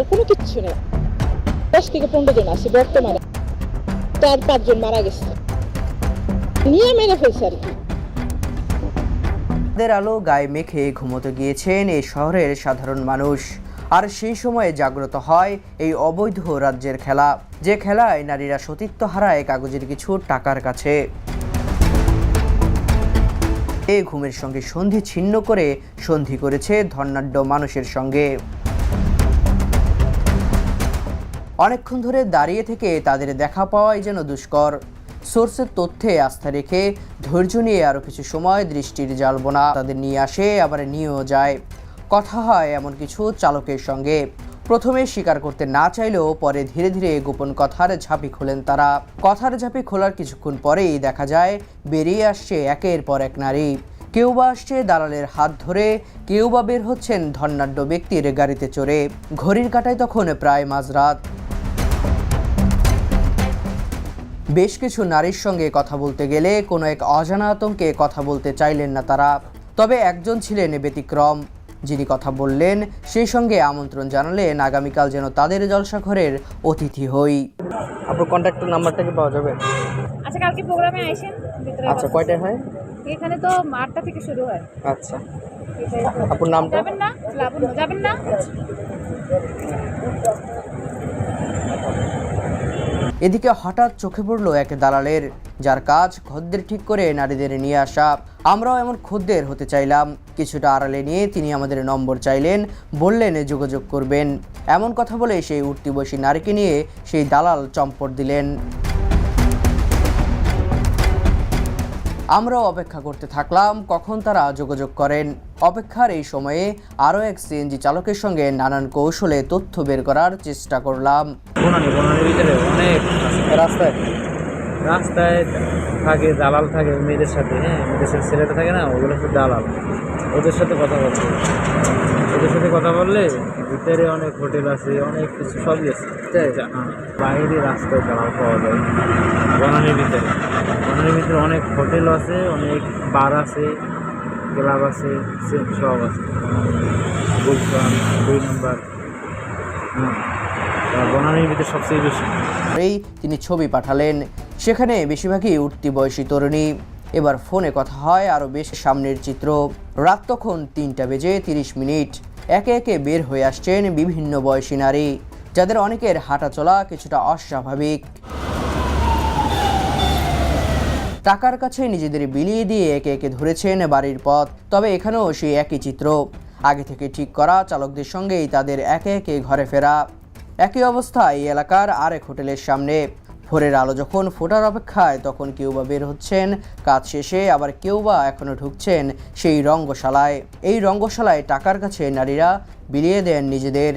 দালাল কোনো কিচ্ছু নেই। দশ থেকে পনেরো জন আছে বর্তমানে। চার পাঁচজন মারা গেছে। নিয়ে মেরে ফেলছে আর কি। রাতের আলো গায়ে মেখে ঘুমোতে গিয়েছেন এই শহরের সাধারণ মানুষ। আর সেই সময়ে জাগ্রত হয় এই অবৈধ রাজ্যের খেলা। যে খেলায় নারীরা সতীত্ব হারায় কাগজের কিছু টাকার কাছে। এ ঘুমের সঙ্গে সন্ধি ছিন্ন করে সন্ধি করেছে ধর্নাঢ্য মানুষের সঙ্গে। অনেকক্ষণ ধরে দাঁড়িয়ে থেকে তাদের দেখা পাওয়াই যেন দুষ্কর। সোর্সের তথ্যে আস্থা রেখে ধৈর্য নিয়ে আরও কিছু সময় দৃষ্টির জালবোনা তাদের নিয়ে আসে, আবার নিয়েও যায়। কথা হয় এমন কিছু চালকের সঙ্গে। প্রথমে স্বীকার করতে না চাইলেও পরে ধীরে ধীরে গোপন কথার ঝাঁপি খোলেন তারা। কথার ঝাঁপি খোলার কিছুক্ষণ পরেই দেখা যায়, বেরিয়ে আসছে একের পর এক নারী। কেউ বা আসছে দালালের হাত ধরে, কেউ বা বের হচ্ছেন ধর্নাঢ্য ব্যক্তির গাড়িতে চড়ে। ঘড়ির কাটায় তখন প্রায় মাঝরাত। বেশ কিছু নারীর সঙ্গে কথা বলতে গেলে কোনো এক অজানা আতঙ্কে কথা বলতে চাইলেন না তারা। তবে একজন ছিলেন ব্যতিক্রম যিনি কথা বললেন সেই সঙ্গে আমন্ত্রণ জানালেন আগামীকাল যেন তাদের জলসাঘরের অতিথি হই। আপনার কন্ট্যাক্ট নাম্বারটা কি পাওয়া যাবে? আচ্ছা কালকে প্রোগ্রামে আইসেন আচ্ছা কয়টায় হয়? এখানে তো আটটা থেকে শুরু হয়। আচ্ছা। আপনার নামটা? যাবেন না? যাবেন না? এদিকে হঠাৎ চোখে পড়ল এক দালালের, যার কাজ খদ্দের ঠিক করে নারীদের নিয়ে আসা। আমরাও এমন খদ্দের হতে চাইলাম। কিছুটা আড়ালে নিয়ে তিনি আমাদের নম্বর চাইলেন, বললেন, যোগাযোগ করবেন। এমন কথা বলে সেই উঠতি বসী নারীকে নিয়ে সেই দালাল চম্পট দিলেন। আমরাও অপেক্ষা করতে থাকলাম, কখন তারা যোগাযোগ করেন। অপেক্ষার এই সময়ে আরও এক সিএনজি চালকের সঙ্গে নানান কৌশলে তথ্য বের করার চেষ্টা করলাম। অনেক রাস্তায় রাস্তায় থাকে, দালাল থাকে মেয়েদের সাথে হ্যাঁ মেয়েদের সাথে ছেলেটা থাকে না, ওগুলো হচ্ছে দালাল। ওদের সাথে কথা হবে। ওদের সাথে কথা বললে ভিতরে অনেক হোটেল আছে, অনেক কিছু সবই আছে। আচ্ছা, হ্যাঁ। বাইরে রাস্তায় দালাল পাওয়া যায়। বনানির ভিতরে। বনানির ভিতরে অনেক হোটেল আছে অনেক বার আছে ক্লাব আছে সে- সব আছে। গুলশান দুই নম্বর। হ্যাঁ। বনানির ভিতরে সবচেয়ে বেশি। এই তিনি ছবি পাঠালেন। সেখানে বেশিরভাগই উঠতি বয়সী তরুণী। এবার ফোনে কথা হয় আরও বেশ সামনের চিত্র। রাত তখন তিনটা বেজে তিরিশ মিনিট। একে একে বের হয়ে আসছেন বিভিন্ন বয়সী নারী। যাদের অনেকের হাঁটা চলা কিছুটা অস্বাভাবিক। টাকার কাছে নিজেদের বিলিয়ে দিয়ে একে একে ধরেছেন বাড়ির পথ, তবে এখানেও সেই একই চিত্র। আগে থেকে ঠিক করা চালকদের সঙ্গেই তাদের একে একে ঘরে ফেরা। একই অবস্থা এই এলাকার আরেক হোটেলের সামনে। ভোরের আলো যখন ফোটার অপেক্ষায় তখন কেউ বা বের হচ্ছেন, কাজ শেষে আবার কেউ বা এখনও ঢুকছেন সেই রঙ্গশালায়। এই রঙ্গশালায় টাকার কাছে নারীরা বিলিয়ে দেন নিজেদের।